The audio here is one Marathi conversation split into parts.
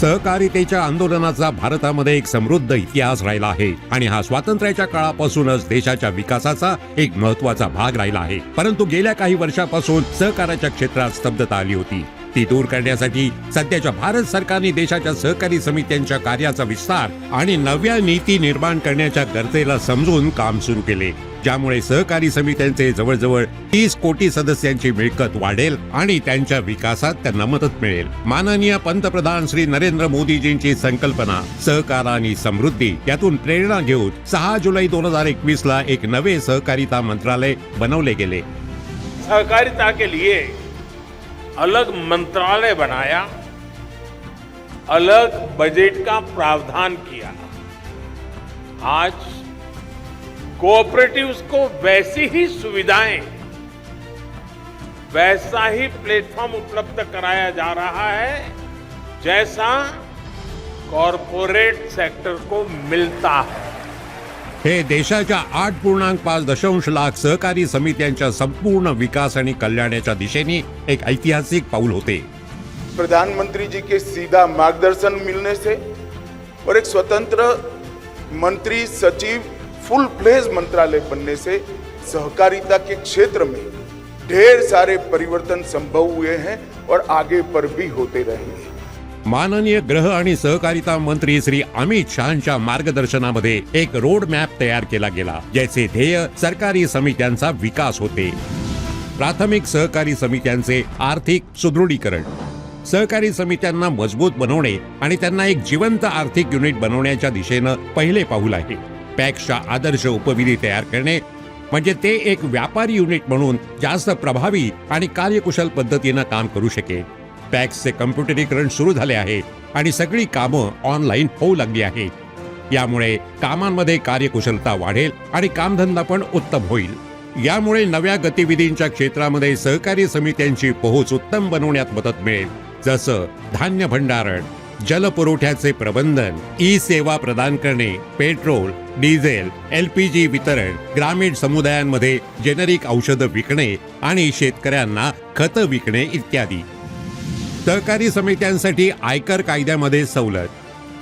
सहकारितेच्या आंदोलनाचा भारतामध्ये एक समृद्ध इतिहास राहिला आहे. आणि हा स्वातंत्र्याच्या काळापासूनच देशाच्या विकासाचा एक महत्त्वाचा भाग राहिला आहे. परंतु गेल्या काही वर्षापासून सहकाराच्या क्षेत्रात स्तब्धता आली होती. ती दूर करण्यासाठी सध्याच्या भारत सरकारने देशाच्या सहकारी समित्यांच्या कार्याचा विस्तार आणि नव्या नीती निर्माण करण्याच्या गरजेला समजून काम सुरू केले. ज्यामुळे सहकारी समित्यांचे जवळजवळ तीस कोटी सदस्यांची मिळकत वाढेल आणि त्यांच्या विकासात त्यांना मदत मिळेल. माननीय पंतप्रधान श्री नरेंद्र मोदीजींची संकल्पना सहकार आणि समृद्धी यातून प्रेरणा घेऊन सहा जुलै दोन हजार एकवीस ला एक नवे सहकारिता मंत्रालय बनवले गेले. सहकारिता के लिए अलग मंत्रालय बनाया अलग बजट का प्रावधान किया। आज कोऑपरेटिव्स को वैसी ही सुविधाएं वैसा ही प्लेटफॉर्म उपलब्ध कराया जा रहा है जैसा कॉरपोरेट सेक्टर को मिलता है। हे देशाच्या आठ पूर्णांक पाच दशांश लाख सहकारी समित्यांच्या संपूर्ण विकास आणि कल्याणाच्या दिशेने एक ऐतिहासिक पाऊल होते. प्रधानमंत्री जी के सीधा मार्गदर्शन मिलने से और एक स्वतंत्र मंत्री सचिव फुल प्लेज मंत्रालय बनने से सहकारिता के क्षेत्र में ढेर सारे परिवर्तन संभव हुए हैं और आगे पर भी होते रहेंगे माननीय ग्रह आणि सहकारिता मंत्री श्री अमित शहाच्या मार्गदर्शनामध्ये एक रोड मॅप तयार केला गेला ज्याचे ध्येय सरकारी समित्यांचा विकास होते. प्राथमिक सहकारी समित्यांचे आर्थिक सुदृढीकरण. सहकारी समित्यांना मजबूत बनवणे आणि त्यांना एक जिवंत आर्थिक युनिट बनवण्याच्या दिशेनं पहिले पाऊल आहे. पॅक्सच्या आदर्श उपविधी तयार करणे म्हणजे ते एक व्यापारी युनिट म्हणून जास्त प्रभावी आणि कार्यकुशल पद्धतीनं काम करू शकेल. पॅक्सचे कम्प्युटरीकरण सुरू झाले आहे आणि सगळी कामं ऑनलाईन होऊ लागली आहेत यामुळे कामांमध्ये कार्यकुशलता वाढेल आणि कामधंदा पण उत्तम होईल. यामुळे नव्या गतिविधींच्या क्षेत्रामध्ये सहकारी समित्यांची पोहोच उत्तम बनवण्यात मदत मिळेल. जसं धान्य भंडारण जलपुरवठ्याचे प्रबंधन ई सेवा प्रदान करणे petrol diesel L P G वितरण ग्रामीण समुदायांमध्ये जेनेरिक औषधं विकणे आणि शेतकऱ्यांना खतं विकणे इत्यादी. सहकारी समित्यांसाठी आयकर कायद्यामध्ये सवलत.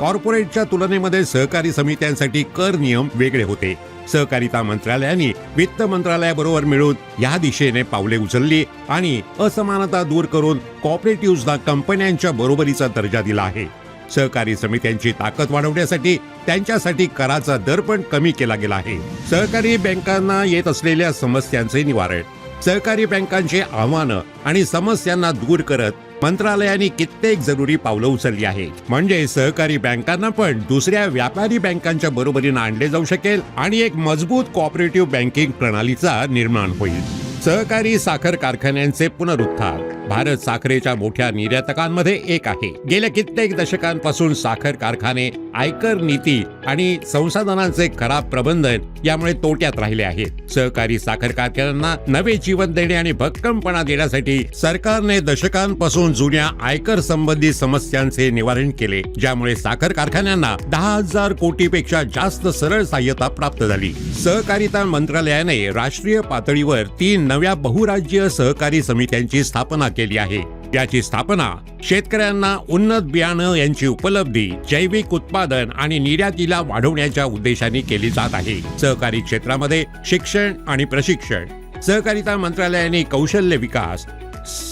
कॉर्पोरेटच्या तुलनेमध्ये सहकारी समित्यांसाठी कर नियम वेगळे होते. सहकारिता मंत्रालयाने वित्त मंत्रालयाबरोबर मिळून या दिशेने पावले उचलली आणि असमानता दूर करून कॉपरेटिव्हजना कंपन्यांच्या बरोबरीचा दर्जा दिला आहे. सहकारी समित्यांची ताकद वाढवण्यासाठी त्यांच्यासाठी कराचा दर पण कमी केला गेला आहे. सहकारी बँकांना येत असलेल्या समस्यांचे निवारण. सहकारी बँकांची आव्हानं आणि समस्यांना दूर करत मंत्रालयाने कित्येक जरुरी पावलं उचलली आहेत. म्हणजे सहकारी बँकांना पण दुसऱ्या व्यापारी बँकांच्या बरोबरीनं आणले जाऊ शकेल आणि एक मजबूत कॉपरेटिव्ह बँकिंग प्रणालीचा निर्माण होईल. सहकारी साखर कारखान्यांचे पुनरुत्थान. भारत साखरेच्या मोठ्या निर्यातकांमध्ये एक आहे. गेल्या कित्येक दशकांपासून साखर कारखाने आयकर नीती आणि संसाधनांचे खराब प्रबंधन यामुळे तोट्यात राहिले आहेत. सहकारी साखर कारखान्यांना नवे जीवन देणे आणि भक्कमपणा देण्यासाठी सरकारने दशकांपासून जुन्या आयकर संबंधी समस्यांचे निवारण केले ज्यामुळे साखर कारखान्यांना दहा हजार कोटीपेक्षा जास्त सरळ सहाय्यता प्राप्त झाली. सहकारिता मंत्रालयाने राष्ट्रीय पातळीवर तीन नव्या बहुराज्यीय सहकारी समित्यांची स्थापना केली केली आहे. याची स्थापना शेतकऱ्यांना उन्नत बियाणं यांची उपलब्धी जैविक उत्पादन आणि निर्यातीला वाढवण्याच्या उद्देशाने केली जात आहे. सहकारी क्षेत्रामध्ये शिक्षण आणि प्रशिक्षण सहकारिता मंत्रालयाने कौशल्य विकास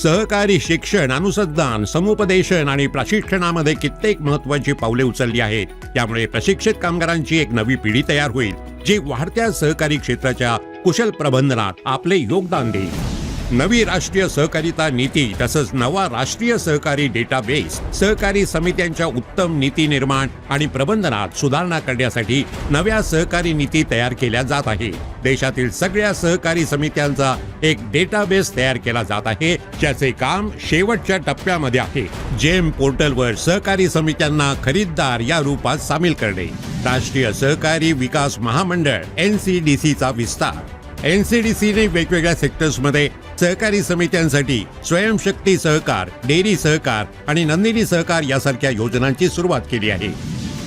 सहकारी शिक्षण अनुसंधान समुपदेशन आणि प्रशिक्षणामध्ये कित्येक महत्वाची पावले उचलली आहेत. त्यामुळे प्रशिक्षित कामगारांची एक नवी पिढी तयार होईल जी वाढत्या सहकारी क्षेत्राच्या कुशल प्रबंधनात आपले योगदान देईल. नवी राष्ट्रीय सहकारिता नीती तसंच नवा राष्ट्रीय सहकारी डेटाबेस सहकारी समित्यांच्या उत्तम नीती निर्माण आणि प्रबंधनात सुधारणा करण्यासाठी नव्या सहकारी नीती तयार केल्या जात आहे. देशातील सगळ्या सहकारी समित्यांचा एक डेटाबेस तयार केला जात आहे ज्याचे काम शेवटच्या टप्प्यामध्ये आहे. जेम पोर्टलवर सहकारी समित्यांना खरीददार या रूपात सामील करणे. राष्ट्रीय सहकारी विकास महामंडळ एन सी डी सीचा विस्तार. एनसीडीसीने वेगवेगळ्या सेक्टर्समध्ये सहकारी समित्यांसाठी स्वयंशक्ती सहकार डेअरी सहकार आणि नंदिनी सहकार यासारख्या योजनांची सुरुवात केली आहे.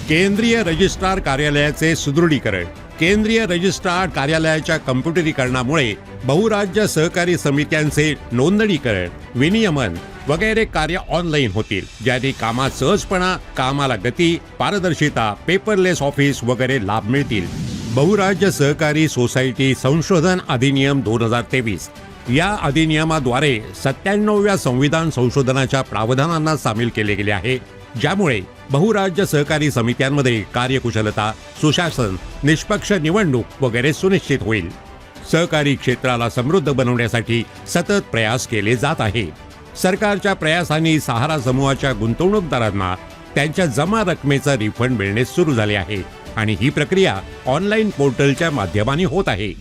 केंद्रीय रजिस्ट्रार कार्यालयाचे सुदृढीकरण केंद्रीय रजिस्ट्रार कार्यालयाच्या कम्प्युटरीकरणामुळे बहुराज्य सहकारी समित्यांचे नोंदणीकरण विनियमन वगैरे कार्य ऑनलाईन होतील ज्याने कामात सहजपणा कामाला गती पारदर्शिता पेपरलेस ऑफिस वगैरे लाभ मिळतील. बहुराज्य सहकारी सोसायटी संशोधन अधिनियम दोन हजार तेवीस. या अधिनियमाद्वारे सत्त्याण्णवव्या संविधान संशोधनाच्या प्रावधानांना सामील केले गेले आहे ज्यामुळे बहुराज्य सहकारी समित्यांमध्ये कार्यकुशलता सुशासन निष्पक्ष निवडणूक वगैरे सुनिश्चित होईल. सहकारी क्षेत्राला समृद्ध बनवण्यासाठी सतत प्रयास केले जात आहे. सरकारच्या प्रयासांनी सहारा समूहाच्या गुंतवणूकदारांना त्यांच्या जमा रकमेचा रिफंड मिळणे सुरू झाले आहे. आणि ही प्रक्रिया ऑनलाईन पोर्टलच्या माध्यमाने होत आहे.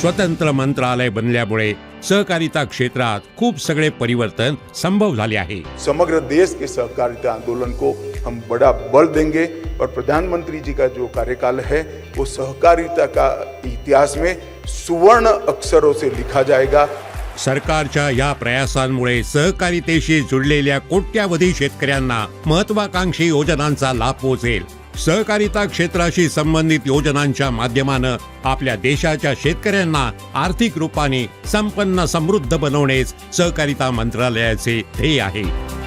स्वतंत्र मंत्रालय बनल्यामुळे सहकारिता क्षेत्रात खूप सगळे परिवर्तन संभव झाले आहे. समग्र देश के सहकारिता आंदोलन को हम बड़ा बल देंगे और प्रधानमंत्री जी का जो कार्यकाल है वो सहकारिता का इतिहास में सुवर्ण अक्षरों से लिखा जाएगा। सरकारच्या या प्रयासांमुळे सहकारितेशी जुळलेल्या कोट्यावधी शेतकऱ्यांना महत्वाकांक्षी योजनांचा लाभ पोहोचेल सहकारिता क्षेत्राशी संबंधित योजनांच्या माध्यमानं आपल्या देशाच्या शेतकऱ्यांना आर्थिक रूपाने संपन्न समृद्ध बनवणेच सहकारिता मंत्रालयाचे ध्येय आहे.